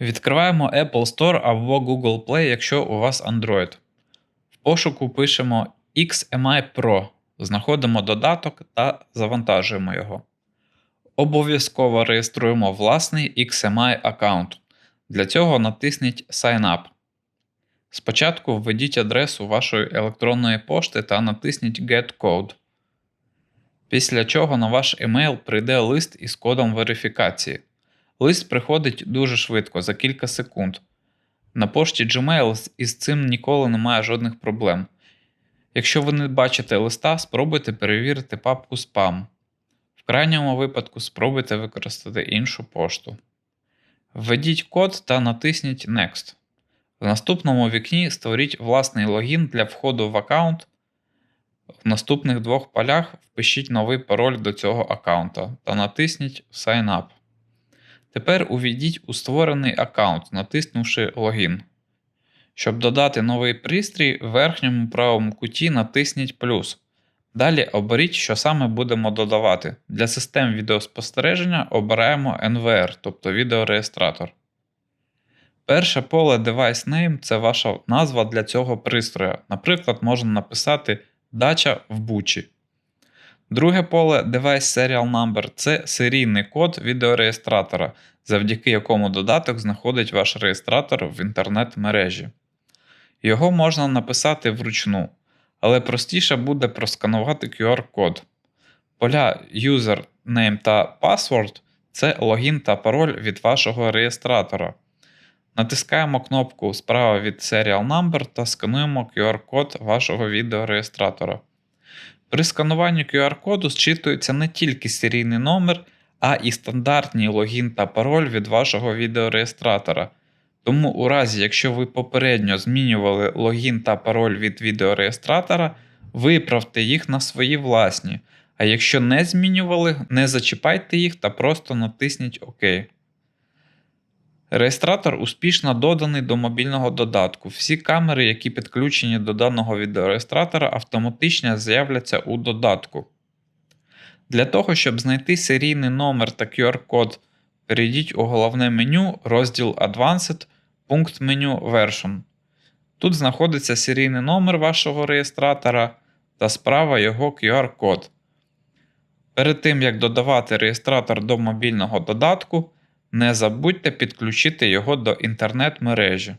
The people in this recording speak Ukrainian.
Відкриваємо Apple Store або Google Play, якщо у вас Android. В пошуку пишемо XMI Pro, знаходимо додаток та завантажуємо його. Обов'язково реєструємо власний XMI аккаунт. Для цього натисніть Sign Up. Спочатку введіть адресу вашої електронної пошти та натисніть Get Code. Після чого на ваш емейл прийде лист із кодом верифікації. Лист приходить дуже швидко, за кілька секунд. На пошті Gmail із цим ніколи немає жодних проблем. Якщо ви не бачите листа, спробуйте перевірити папку Spam. В крайньому випадку спробуйте використати іншу пошту. Введіть код та натисніть Next. В наступному вікні створіть власний логін для входу в аккаунт. В наступних двох полях впишіть новий пароль до цього аккаунта та натисніть Sign Up. Тепер увійдіть у створений аккаунт, натиснувши Логін. Щоб додати новий пристрій, в верхньому правому куті натисніть плюс. Далі оберіть, що саме будемо додавати. Для систем відеоспостереження обираємо NVR, тобто відеореєстратор. Перше поле Device Name це ваша назва для цього пристрою. Наприклад, можна написати Дача в Бучі. Друге поле Device Serial Number це серійний код відеореєстратора, завдяки якому додаток знаходить ваш реєстратор в інтернет-мережі. Його можна написати вручну, але простіше буде просканувати QR-код. Поля User Name та Password це логін та пароль від вашого реєстратора. Натискаємо кнопку справа від Serial Number та скануємо QR-код вашого відеореєстратора. При скануванні QR-коду зчитується не тільки серійний номер, а і стандартний логін та пароль від вашого відеореєстратора. Тому у разі, якщо ви попередньо змінювали логін та пароль від відеореєстратора, виправте їх на свої власні. А якщо не змінювали, не зачіпайте їх та просто натисніть ОК. Реєстратор успішно доданий до мобільного додатку. Всі камери, які підключені до даного відеореєстратора, автоматично з'являться у додатку. Для того, щоб знайти серійний номер та QR-код, перейдіть у головне меню, розділ Advanced, пункт меню Version. Тут знаходиться серійний номер вашого реєстратора та справа його QR-код. Перед тим як додавати реєстратор до мобільного додатку, не забудьте підключити його до інтернет-мережі.